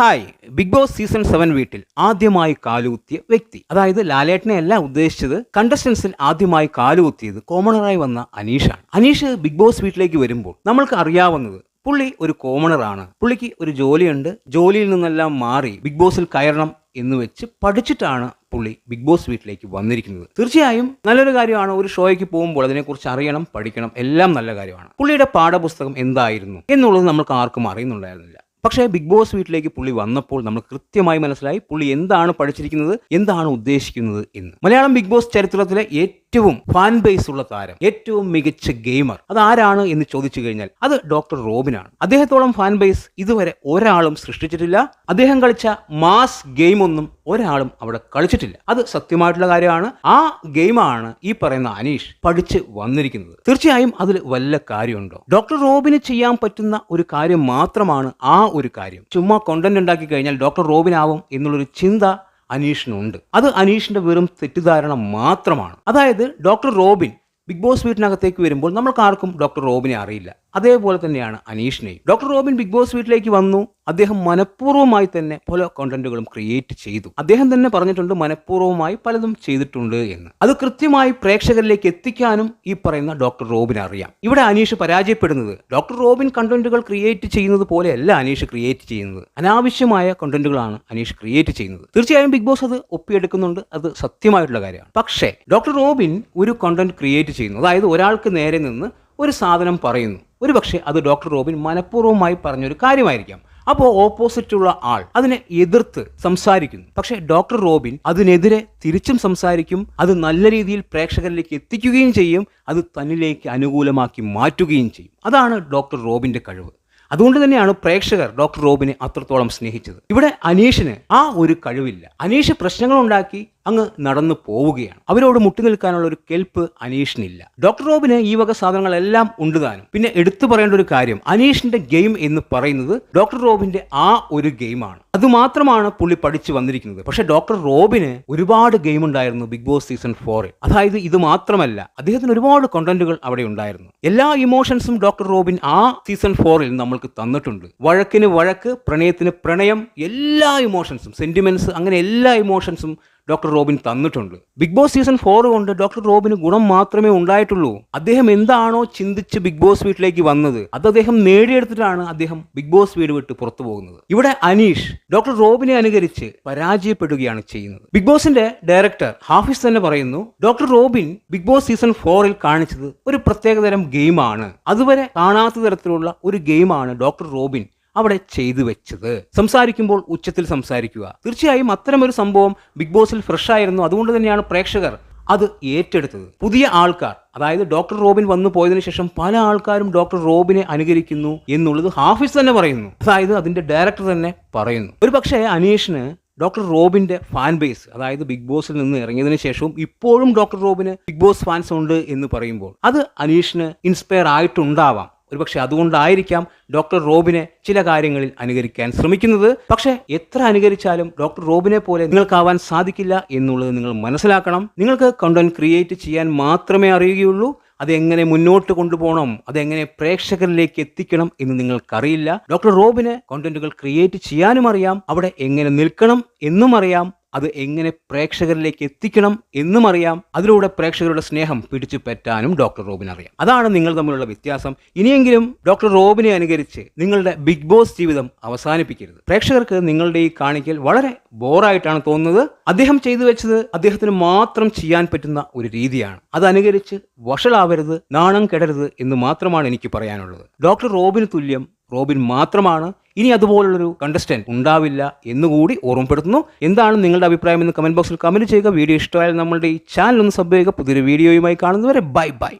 Hi. Big boss season seven വീട്ടിൽ ആദ്യമായി കാലുകുത്തിയ വ്യക്തി. അതായത് ലാലേട്ടനെ അല്ല ഉദ്ദേശിച്ചത് കണ്ടസ്റ്റൻസിൽ ആദ്യമായി കാലുകുത്തിയത് കോമണറായി വന്ന അനീഷാണ്. അനീഷ് ബിഗ് ബോസ് വീട്ടിലേക്ക് വരുമ്പോൾ നമ്മൾക്ക് അറിയാവുന്നത് പുള്ളി ഒരു കോമണറാണ് പുള്ളിക്ക് ഒരു ജോലിയുണ്ട്. ജോലിയിൽ നിന്നെല്ലാം മാറി ബിഗ് ബോസിൽ കയറണം എന്ന് വെച്ച് പഠിച്ചിട്ടാണ് പുള്ളി ബിഗ് ബോസ് വീട്ടിലേക്ക് വന്നിരിക്കുന്നത്. തീർച്ചയായും നല്ലൊരു കാര്യമാണ് ഒരു ഷോയ്ക്ക് പോകുമ്പോൾ അതിനെക്കുറിച്ച് അറിയണം പഠിക്കണം എല്ലാം നല്ല കാര്യമാണ്. പുള്ളിയുടെ പാഠപുസ്തകം എന്തായിരുന്നു എന്നുള്ളത് നമ്മൾക്ക് ആർക്കും അറിയുന്നുണ്ടായിരുന്നില്ല. പക്ഷേ ബിഗ് ബോസ് വീട്ടിലേക്ക് പുള്ളി വന്നപ്പോൾ നമ്മൾ കൃത്യമായി മനസ്സിലായി പുള്ളി എന്താണ് പഠിച്ചിരിക്കുന്നത് എന്താണ് ഉദ്ദേശിക്കുന്നത് എന്ന്. മലയാളം ബിഗ് ബോസ് ചരിത്രത്തിലെ ഏറ്റവും ഫാൻ ബേസ് ഉള്ള താരം ഏറ്റവും മികച്ച ഗെയിമർ അത് ആരാണ് എന്ന് ചോദിച്ചു കഴിഞ്ഞാൽ അത് ഡോക്ടർ റോബിനാണ്. അദ്ദേഹത്തോളം ഫാൻ ബേസ് ഇതുവരെ ഒരാളും സൃഷ്ടിച്ചിട്ടില്ല. അദ്ദേഹം കളിച്ച മാസ് ഗെയിം ഒന്നും ഒരാളും അവിടെ കളിച്ചിട്ടില്ല. അത് സത്യമായിട്ടുള്ള കാര്യമാണ്. ആ ഗെയിമാണ് ഈ പറയുന്ന അനീഷ് പഠിച്ച് വന്നിരിക്കുന്നത്. തീർച്ചയായും അതിൽ വല്ല കാര്യമുണ്ടോ? ഡോക്ടർ റോബിന് ചെയ്യാൻ പറ്റുന്ന ഒരു കാര്യം മാത്രമാണ് ആ ഒരു കാര്യം. ചുമ്മാ കൊണ്ടന്റ് ഉണ്ടാക്കി കഴിഞ്ഞാൽ ഡോക്ടർ റോബിനാവും എന്നുള്ളൊരു ചിന്ത അനീഷിനുണ്ട്. അത് അനീഷിന്റെ വെറും തെറ്റിദ്ധാരണ മാത്രമാണ്. അതായത് ഡോക്ടർ റോബിൻ ബിഗ് ബോസ് വീട്ടിനകത്തേക്ക് വരുമ്പോൾ നമ്മൾക്ക് ആർക്കും ഡോക്ടർ റോബിനെ അറിയില്ല. അതേപോലെ തന്നെയാണ് അനീഷിനെയും. ഡോക്ടർ റോബിൻ ബിഗ് ബോസ് വീട്ടിലേക്ക് വന്നു. അദ്ദേഹം മനഃപൂർവമായി തന്നെ പല കോണ്ടന്റുകളും ക്രിയേറ്റ് ചെയ്തു. അദ്ദേഹം തന്നെ പറഞ്ഞിട്ടുണ്ട് മനഃപൂർവമായി പലതും ചെയ്തിട്ടുണ്ട് എന്ന്. അത് കൃത്യമായി പ്രേക്ഷകരിലേക്ക് എത്തിക്കാനും ഈ പറയുന്ന ഡോക്ടർ റോബിൻ അറിയാം. ഇവിടെ അനീഷ് പരാജയപ്പെടുന്നത് ഡോക്ടർ റോബിൻ കണ്ടന്റുകൾ ക്രിയേറ്റ് ചെയ്യുന്നത് പോലെയല്ല അനീഷ് ക്രിയേറ്റ് ചെയ്യുന്നത്. അനാവശ്യമായ കണ്ടന്റുകളാണ് അനീഷ് ക്രിയേറ്റ് ചെയ്യുന്നത്. തീർച്ചയായും ബിഗ് ബോസ് അത് ഒപ്പിയെടുക്കുന്നുണ്ട്. അത് സത്യമായിട്ടുള്ള കാര്യമാണ്. പക്ഷേ ഡോക്ടർ റോബിൻ ഒരു കണ്ടന്റ് ക്രിയേറ്റ് ചെയ്യുന്നു. അതായത് ഒരാൾക്ക് നേരെ നിന്ന് ഒരു സാധനം പറയുന്നു. ഒരു പക്ഷേ അത് ഡോക്ടർ റോബിൻ മനഃപൂർവമായി പറഞ്ഞൊരു കാര്യമായിരിക്കാം. അപ്പോൾ ഓപ്പോസിറ്റുള്ള ആൾ അതിനെ എതിർത്ത് സംസാരിക്കുന്നു. പക്ഷേ ഡോക്ടർ റോബിൻ അതിനെതിരെ തിരിച്ചും സംസാരിക്കും അത് നല്ല രീതിയിൽ പ്രേക്ഷകരിലേക്ക് എത്തിക്കുകയും ചെയ്യും അത് തന്നിലേക്ക് അനുകൂലമാക്കി മാറ്റുകയും ചെയ്യും. അതാണ് ഡോക്ടർ റോബിന്റെ കഴിവ്. അതുകൊണ്ട് തന്നെയാണ് പ്രേക്ഷകർ ഡോക്ടർ റോബിനെ അത്രത്തോളം സ്നേഹിച്ചത്. ഇവിടെ അനീഷിന് ആ ഒരു കഴിവില്ല. അനീഷ് പ്രശ്നങ്ങൾ ഉണ്ടാക്കി അങ്ങ് നടന്നു പോവുകയാണ്. അവരോട് മുട്ടി നിൽക്കാനുള്ള ഒരു കെൽപ്പ് അനീഷിനില്ല. ഡോക്ടർ റോബിന് ഈ വക സാധനങ്ങളെല്ലാം ഉണ്ട് താനും. പിന്നെ എടുത്തു പറയേണ്ട ഒരു കാര്യം അനീഷിന്റെ ഗെയിം എന്ന് പറയുന്നത് ഡോക്ടർ റോബിന്റെ ആ ഒരു ഗെയിമാണ്. അതുമാത്രമാണ് പുള്ളി പഠിച്ചു വന്നിരിക്കുന്നത്. പക്ഷേ ഡോക്ടർ റോബിന് ഒരുപാട് ഗെയിം ഉണ്ടായിരുന്നു ബിഗ് ബോസ് സീസൺ ഫോറിൽ. അതായത് ഇത് മാത്രമല്ല അദ്ദേഹത്തിന് ഒരുപാട് കണ്ടന്റുകൾ അവിടെ ഉണ്ടായിരുന്നു. എല്ലാ ഇമോഷൻസും ഡോക്ടർ റോബിൻ ആ സീസൺ ഫോറിൽ നമ്മൾക്ക് തന്നിട്ടുണ്ട്. വഴക്കിന് വഴക്ക് പ്രണയത്തിന് പ്രണയം എല്ലാ ഇമോഷൻസും സെന്റിമെന്റ്സ് അങ്ങനെ എല്ലാ ഇമോഷൻസും ഡോക്ടർ റോബിൻ തന്നിട്ടുണ്ട്. ബിഗ് ബോസ് സീസൺ ഫോർ കൊണ്ട് ഡോക്ടർ റോബിന് ഗുണം മാത്രമേ ഉണ്ടായിട്ടുള്ളൂ. അദ്ദേഹം എന്താണോ ചിന്തിച്ച് ബിഗ് ബോസ് വീട്ടിലേക്ക് വന്നത് അത് അദ്ദേഹം നേടിയെടുത്തിട്ടാണ് അദ്ദേഹം ബിഗ് ബോസ് വീട് വിട്ട് പുറത്തു പോകുന്നത്. ഇവിടെ അനീഷ് ഡോക്ടർ റോബിനെ അനുകരിച്ച് പരാജയപ്പെടുകയാണ് ചെയ്യുന്നത്. ബിഗ് ബോസിന്റെ ഡയറക്ടർ ഹാഫിസ് തന്നെ പറയുന്നു doctor Robin big boss season ഫോറിൽ കാണിച്ചത് ഒരു പ്രത്യേകതരം ഗെയിമാണ് അതുവരെ കാണാത്ത തരത്തിലുള്ള ഒരു ഗെയിമാണ് ഡോക്ടർ റോബിൻ അവിടെ ചെയ്തു വെച്ചത്. സംസാരിക്കുമ്പോൾ ഉച്ചത്തിൽ സംസാരിക്കുക. തീർച്ചയായും അത്തരമൊരു സംഭവം ബിഗ് ബോസിൽ ഫ്രഷ് ആയിരുന്നു. അതുകൊണ്ട് തന്നെയാണ് പ്രേക്ഷകർ അത് ഏറ്റെടുത്തത്. പുതിയ ആൾക്കാർ അതായത് ഡോക്ടർ റോബിൻ വന്നു പോയതിനു ശേഷം പല ആൾക്കാരും ഡോക്ടർ റോബിനെ അനുകരിക്കുന്നു എന്നുള്ളത് ഹാഫിസ് തന്നെ പറയുന്നു. അതായത് അതിന്റെ ഡയറക്ടർ തന്നെ പറയുന്നു. ഒരു പക്ഷേ അനീഷിന് ഡോക്ടർ റോബിന്റെ ഫാൻ ബേസ് അതായത് ബിഗ് ബോസിൽ നിന്ന് ഇറങ്ങിയതിനു ശേഷവും ഇപ്പോഴും ഡോക്ടർ റോബിന് ബിഗ് ബോസ് ഫാൻസ് ഉണ്ട് എന്ന് പറയുമ്പോൾ അത് അനീഷിന് ഇൻസ്പയർ ആയിട്ടുണ്ടാവാം. ഒരുപക്ഷെ അതുകൊണ്ടായിരിക്കാം ഡോക്ടർ റോബിനെ ചില കാര്യങ്ങളിൽ അനുകരിക്കാൻ ശ്രമിക്കുന്നത്. പക്ഷേ എത്ര അനുകരിച്ചാലും ഡോക്ടർ റോബിനെ പോലെ നിങ്ങൾക്കാവാൻ സാധിക്കില്ല എന്നുള്ളത് നിങ്ങൾ മനസ്സിലാക്കണം. നിങ്ങൾക്ക് കണ്ടന്റ് ക്രിയേറ്റ് ചെയ്യാൻ മാത്രമേ അറിയുകയുള്ളൂ. അതെങ്ങനെ മുന്നോട്ട് കൊണ്ടുപോകണം അതെങ്ങനെ പ്രേക്ഷകരിലേക്ക് എത്തിക്കണം എന്ന് നിങ്ങൾക്കറിയില്ല. ഡോക്ടർ റോബിന് കോണ്ടന്റുകൾ ക്രിയേറ്റ് ചെയ്യാനും അറിയാം അവിടെ എങ്ങനെ നിൽക്കണം എന്നും അറിയാം. അത് എങ്ങനെ പ്രേക്ഷകരിലേക്ക് എത്തിക്കണം എന്നും അറിയാം. അതിലൂടെ പ്രേക്ഷകരുടെ സ്നേഹം പിടിച്ചു പറ്റാനും ഡോക്ടർ റോബിൻ അറിയാം. അതാണ് നിങ്ങൾ തമ്മിലുള്ള വ്യത്യാസം. ഇനിയെങ്കിലും ഡോക്ടർ റോബിനെ അനുകരിച്ച് നിങ്ങളുടെ ബിഗ് ബോസ് ജീവിതം അവസാനിപ്പിക്കരുത്. പ്രേക്ഷകർക്ക് നിങ്ങളുടെ ഈ കാണിക്കൽ വളരെ ബോറായിട്ടാണ് തോന്നുന്നത്. അദ്ദേഹം ചെയ്തു വെച്ചത് അദ്ദേഹത്തിന് മാത്രം ചെയ്യാൻ പറ്റുന്ന ഒരു രീതിയാണ്. അത് അനുകരിച്ച് വഷളാവരുത് നാണം കെടരുത് എന്ന് മാത്രമാണ് എനിക്ക് പറയാനുള്ളത്. ഡോക്ടർ റോബിന് തുല്യം റോബിൻ മാത്രമാണ് ഇനി അതുപോലുള്ളൊരു കണ്ടസ്റ്റന്റ് ഉണ്ടാവില്ല എന്നുകൂടി ഓർമ്മപ്പെടുത്തുന്നു. എന്താണ് നിങ്ങളുടെ അഭിപ്രായം എന്ന് കമന്റ് ബോക്സിൽ കമന്റ് ചെയ്യുക. വീഡിയോ ഇഷ്ടമായാൽ നമ്മളുടെ ഈ ചാനൽ ഒന്ന് സബ് ചെയ്യുക. പുതിയൊരു വീഡിയോയുമായി കാണുന്നവരെ ബൈ ബൈ